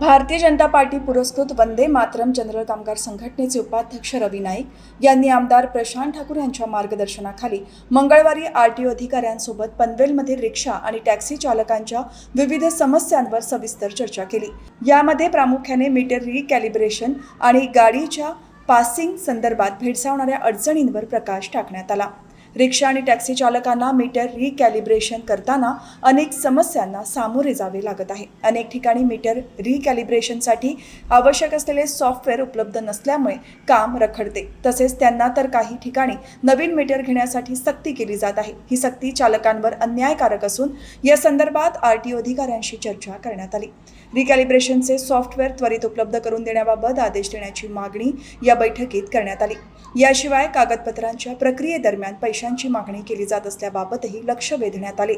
Bharatiya Janata party पुरस्कृत Vande Mataram general कामगार संघटनेचे उपाध्यक्ष रवी नाईक यांनी आमदार प्रशांत ठाकूर यांच्या मार्गदर्शनाखाली मंगळवारी आर टी ओ अधिकाऱ्यांसोबत पनवेलमधील रिक्षा आणि टॅक्सी चालकांच्या विविध समस्यांवर सविस्तर चर्चा केली. यामध्ये प्रामुख्याने मीटर रिकॅलिब्रेशन आणि गाडीच्या पासिंग संदर्भात भेडसावणाऱ्या अडचणींवर प्रकाश टाकण्यात आला. रिक्षा आणि टॅक्सी चालकांना मीटर रिकॅलिब्रेशन करताना अनेक समस्यांना सामोरे जावे लागत आहे. अनेक ठिकाणी मीटर रिकॅलिब्रेशनसाठी आवश्यक असलेले सॉफ्टवेअर उपलब्ध नसल्यामुळे काम रखडते. तसेच त्यांना तर काही ठिकाणी नवीन मीटर घेण्यासाठी सक्ती केली जात आहे. ही सक्ती चालकांवर अन्यायकारक असून या संदर्भात आर टी अधिकाऱ्यांशी चर्चा करण्यात आली. रिकॅलिब्रेशनचे सॉफ्टवेअर त्वरित उपलब्ध करून देण्याबाबत आदेश देण्याची मागणी या बैठकीत करण्यात आली. याशिवाय कागदपत्रांच्या प्रक्रियेदरम्यान पैसे पैशांची मागणी केली जात असल्याबाबतही लक्ष वेधण्यात आले.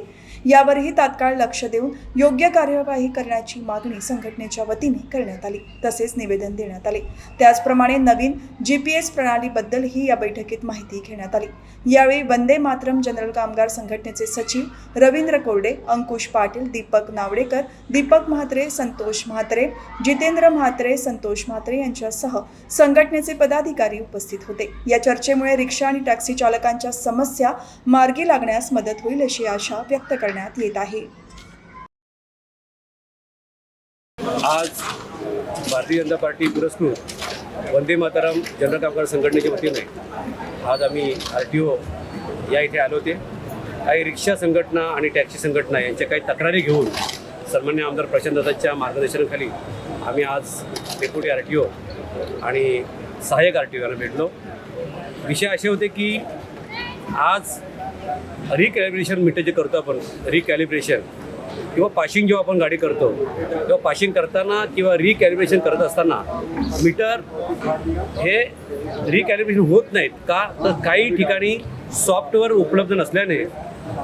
यावरही तात्काळ लक्ष देऊन योग्य कार्यवाही करण्याची मागणी संघटनेच्या वतीने करण्यात आली. तसेच निवेदन देण्यात आले. त्याचप्रमाणे नवीन जी पी एस प्रणालीबद्दलही या बैठकीत माहिती घेण्यात आली. यावेळी वंदे मातरम जनरल कामगार संघटनेचे सचिव रवींद्र कोरडे अंकुश पाटील दीपक नावडेकर दीपक म्हात्रे संतोष म्हात्रे जितेंद्र म्हात्रे संतोष म्हात्रे यांच्यासह संघटनेचे पदाधिकारी उपस्थित होते. या चर्चेमुळे रिक्षा आणि टॅक्सी चालकांच्या समस्या मार्गी लागण्यास मदत होईल अशी आशा व्यक्त करण्यात येत आहे. आज भारतीय जनता पार्टी पुरस्कृत वंदे मातरम जनरल कामगार संघटनेच्या वतीने आज आम्ही आर टी ओ या इथे आलो होते. काही रिक्षा संघटना आणि टॅक्सी संघटना यांच्या काही तक्रारी घेऊन सन्मान्य आमदार प्रशांत दादांच्या मार्गदर्शनाखाली आम्ही आज डेप्युटी आर टी ओ आणि सहाय्यक आर टी ओ यांना भेटलो. विषय असे होते की आज रिकॅलिब्रेशन मीटर जे करतो आपण रिकॅलिब्रेशन किंवा पाशिंग जेव्हा आपण गाडी करतो तेव्हा पाशिंग करताना किंवा रिकॅलिब्रेशन करत असताना मीटर हे रिकॅलिब्रेशन होत नाहीत का? तर काही ठिकाणी सॉफ्टवेअर उपलब्ध नसल्याने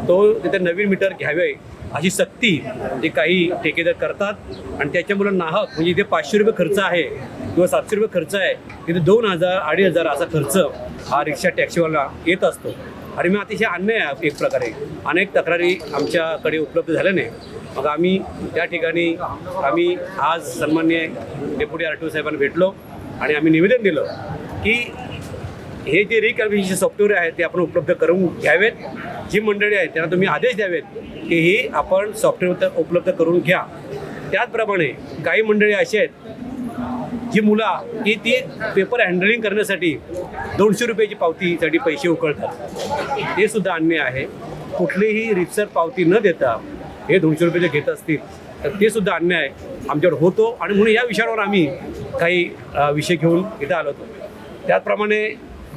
तो तिथे नवीन मीटर घ्यावे अशी सक्ती जे काही ठेकेदार करतात. आणि त्याच्यामुळे नाहक म्हणजे इथे पाचशे रुपये खर्च आहे किंवा सातशे रुपये खर्च आहे तिथे दोन हजार अडीच हजार असा खर्च हा रिक्षा टॅक्सीवाला येत असतो. आणि मी अतिशय अन्याय आहे एक प्रकारे. अनेक तक्रारी आमच्याकडे उपलब्ध झाल्याने मग आम्ही त्या ठिकाणी आम्ही आज सन्मान्य डेप्युटी आर टी ओ साहेबांना भेटलो आणि आम्ही निवेदन दिलं की हे जे रिकॅल्क्युलेशन सॉफ्टवेअर आहे ते आपण उपलब्ध करून घ्यावेत. जी मंडळी आहेत त्यांना तुम्ही आदेश द्यावेत की ही आपण सॉफ्टवेअर उपलब्ध करून घ्या. त्याचप्रमाणे काही मंडळी अशी आहेत जी मुलं की ती पेपर हँडलिंग करण्यासाठी दोनशे रुपयाची पावतीसाठी पैसे उकळतात. ते सुद्धा अन्याय आहे. कुठलीही रितसर पावती न देता हे दोनशे रुपये जे घेत असतील तर ते सुद्धा अन्याय आमच्यावर होतो आणि म्हणून या विषयावर आम्ही काही विषय घेऊन इथं आलो होतो. त्याचप्रमाणे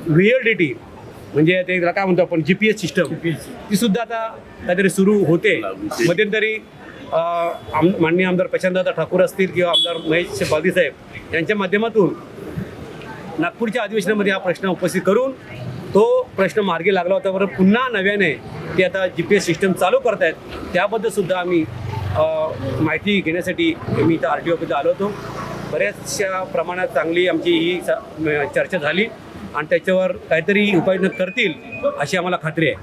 व्ही एल डी टी म्हणजे ते काय म्हणतो आपण जी पी एस सिस्टम ती सुद्धा आता काहीतरी सुरू होते. मध्यंतरी आम माननीय आमदार प्रशांतदादा ठाकूर असतील किंवा आमदार महेश बालदी साहेब यांच्या माध्यमातून नागपूरच्या अधिवेशनामध्ये हा प्रश्न उपस्थित करून तो प्रश्न मार्गी लागला होता. बरं पुन्हा नव्याने ते आता जी पी एस सिस्टम चालू करत आहेत त्याबद्दलसुद्धा आम्ही माहिती घेण्यासाठी मी इथं आर टी ओमध्ये आलो होतो. बऱ्याचशा प्रमाणात चांगली आमची ही स- चर्चा झाली आणि त्याच्यावर काहीतरी उपाययोजना करतील अशी आम्हाला खात्री आहे.